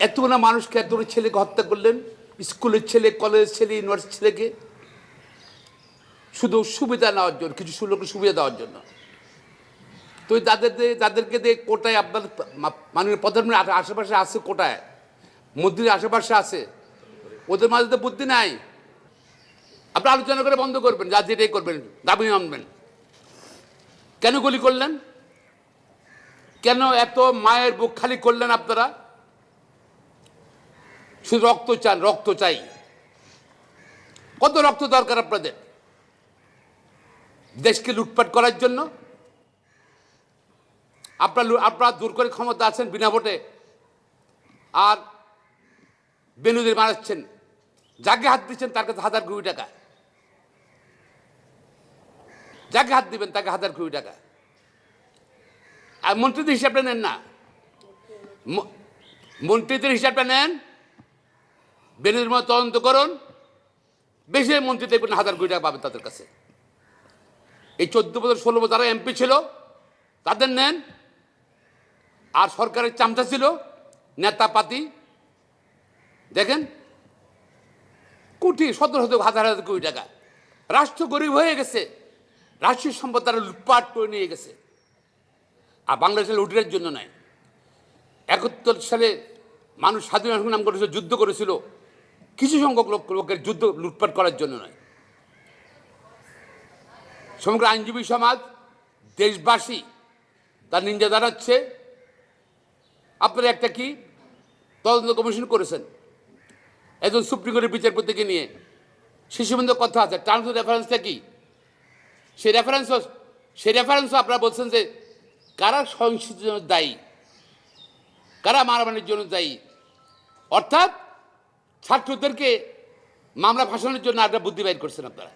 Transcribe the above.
এতগুলো মানুষকে এতগুলো ছেলেকে হত্যা করলেন, স্কুলের ছেলে, কলেজের ছেলে ইউনিভার্সিটি ছেলেকে। শুধু সুবিধা নেওয়ার জন্য, কিছু সুলোকের সুবিধা দেওয়ার জন্য। তো তাদের তাদেরকে দিয়ে কোটায় আপনার মাননীয় প্রধানমন্ত্রী আশেপাশে আছে কোটায়, মন্ত্রীর আশেপাশে আছে, ওদের মাঝে তো বুদ্ধি নাই। আপনি আলোচনা করে বন্ধ করবেন, যা যেটাই করবেন, দাবি আনবেন কেন গুলি করলেন? কেন এত মায়ের বুক খালি করলেন আপনারা? শুধু রক্ত চান, রক্ত চাই। কত রক্ত দরকার আপনাদের? দেশকে লুটপাট করার জন্য? আপনার আপনারা দূর করে ক্ষমতা আছেন বিনা ভোটে। আর বেনুদের মারাচ্ছেন। যাকে হাত দিচ্ছেন তার কাছে হাজার কোটি টাকা। যাকে হাত দিবেন তাকে হাজার কোটি টাকা। আর মন্ত্রীদের হিসাবটা নেন না। মন্ত্রীদের হিসাবটা নেন। বেনুদের মতো তদন্ত করুন। বেশি মন্ত্রী দেখবেন হাজার কোটি টাকা পাবেন তাদের কাছে। এই চোদ্দ বছর, ষোলো বছর যারা এমপি ছিল, তাদের নেন। আর সরকারের চামচা ছিল, নেতা পাতি। দেখেন, কোটি শত শত হাজার হাজার কোটি টাকা। রাষ্ট্র গরিব হয়ে গেছে। রাষ্ট্রীয় সম্পদ তারা লুটপাট করে নিয়ে গেছে। আর বাংলাদেশের লুটের জন্য নয়। একাত্তর সালে মানুষ স্বাধীনতা সংগ্রাম করেছিল, যুদ্ধ করেছিল। কিছু সংখ্যক লোক লোকের যুদ্ধ লুটপাট করার জন্য নয়। সমগ্র আইনজীবী সমাজ, দেশবাসী, তার নিন্দা জানাচ্ছে। আপনারা একটা কি তদন্ত কমিশন করেছেন? একজন সুপ্রিম কোর্টের বিচারপতিকে নিয়ে। শিশু বন্ধু কথা আছে। টার্মস রেফারেন্সটা কি? সেই রেফারেন্স সেই রেফারেন্সও আপনারা বলছেন যে কারা সহিংসতার জন্য দায়ী? কারা মারামারির জন্য দায়ী? অর্থাৎ ছাত্রদেরকে মামলা ফাঁসানোর জন্য একটা বুদ্ধি বাইর করছেন আপনারা।